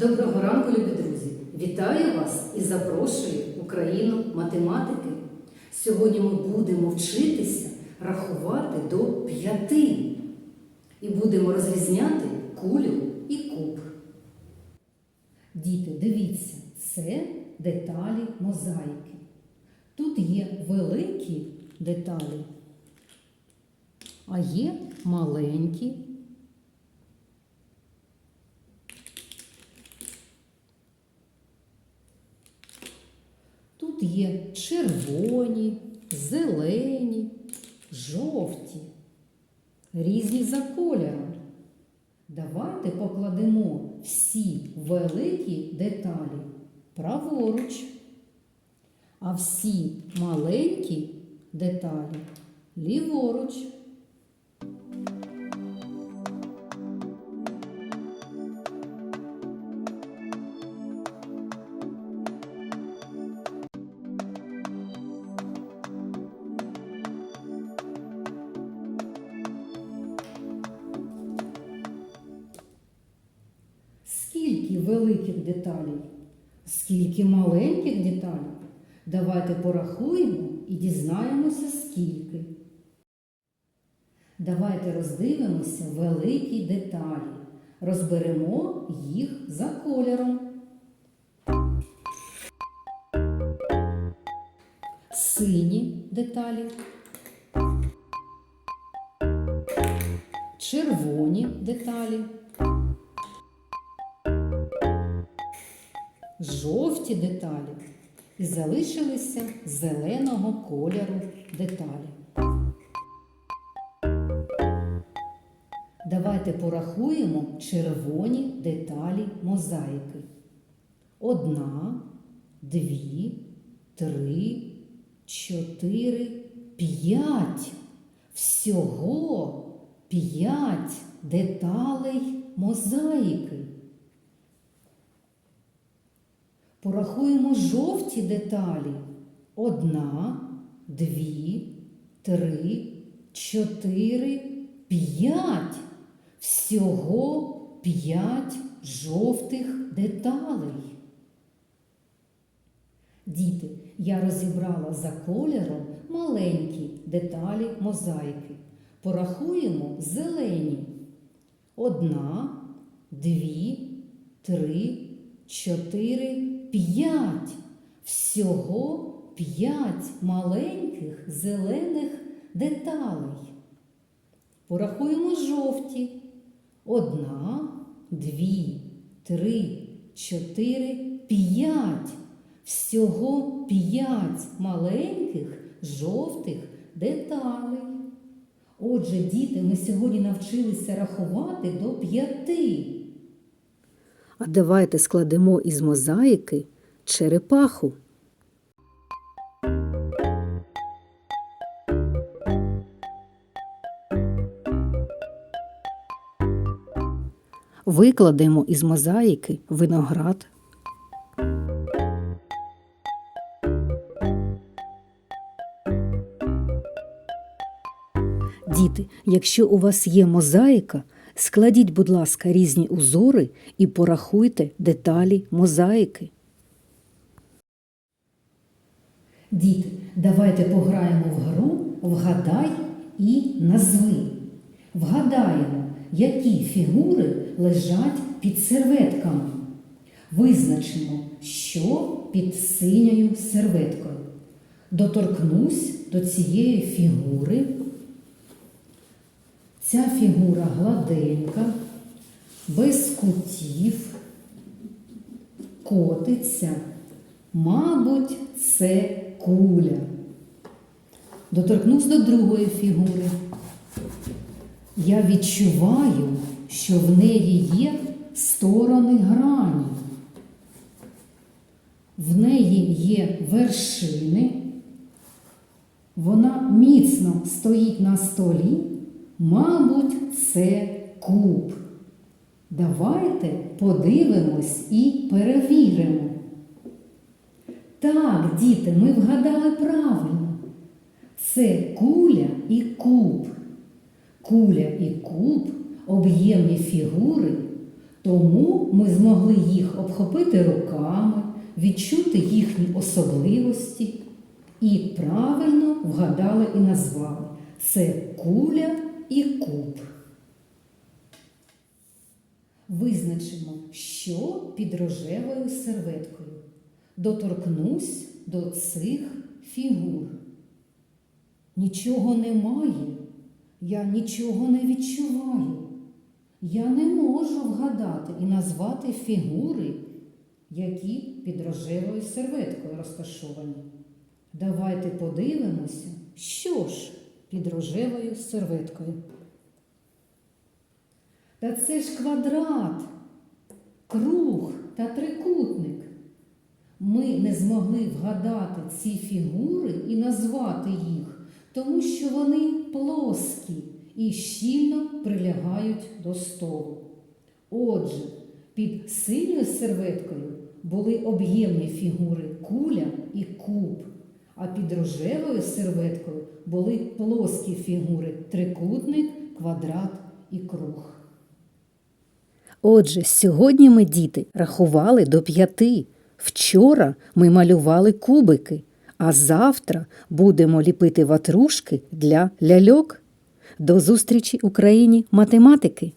Доброго ранку, любі друзі! Вітаю вас і запрошую у країну математики. Сьогодні ми будемо вчитися рахувати до п'яти і будемо розрізняти кулю і куб. Діти, дивіться, це деталі мозаїки. Тут є великі деталі, а є маленькі. Тут є червоні, зелені, жовті, різні за кольором. Давайте покладемо всі великі деталі праворуч, а всі маленькі деталі ліворуч. Великих деталей, скільки маленьких деталей. Давайте порахуємо і дізнаємося, скільки. Давайте роздивимося великі деталі. Розберемо їх за кольором. Сині деталі. Червоні деталі. Жовті деталі і залишилися зеленого кольору деталі. Давайте порахуємо червоні деталі мозаїки. Одна, дві, три, чотири, п'ять. Всього п'ять деталей мозаїки. Порахуємо жовті деталі. Одна, дві, три, чотири, п'ять. Всього п'ять жовтих деталей. Діти, я розібрала за кольором маленькі деталі мозаїки. Порахуємо зелені. Одна, дві, три, чотири, п'ять. Всього п'ять маленьких зелених деталей. Порахуємо жовті. Одна, дві, три, чотири, п'ять. Всього п'ять маленьких жовтих деталей. Отже, діти, ми сьогодні навчилися рахувати до п'яти. А давайте складемо із мозаїки черепаху. Викладемо із мозаїки виноград. Діти, якщо у вас є мозаїка, складіть, будь ласка, різні узори і порахуйте деталі мозаїки. Діти, давайте пограємо в гру Вгадай і назви. Вгадаємо, які фігури лежать під серветками. Визначимо, що під синьою серветкою. Доторкнусь до цієї фігури. Ця фігура гладенька, без кутів, котиться. Мабуть, це куля. Доторкнусь до другої фігури. Я відчуваю, що в неї є сторони грані. В неї є вершини. Вона міцно стоїть на столі. Мабуть, це куб. Давайте подивимось і перевіримо. Так, діти, ми вгадали правильно. Це куля і куб. Куля і куб об'ємні фігури, Тому ми змогли їх обхопити руками, відчути їхні особливості і правильно вгадали і назвали. Це куля і куб. Визначимо, що під рожевою серветкою. Доторкнусь до цих фігур. Нічого немає, я нічого не відчуваю. Я не можу вгадати і назвати фігури, які під рожевою серветкою розташовані. Давайте подивимося, що ж під рожевою серветкою. Та це ж квадрат, круг та трикутник. Ми не змогли вгадати ці фігури і назвати їх, тому що вони плоскі і щільно прилягають до столу. Отже, під синьою серветкою були об'ємні фігури куля і куб, а під рожевою серветкою були плоскі фігури трикутник, квадрат і круг. Отже, сьогодні ми, діти, рахували до п'яти. Вчора ми малювали кубики, а завтра будемо ліпити ватрушки для ляльок. До зустрічі Україні математики!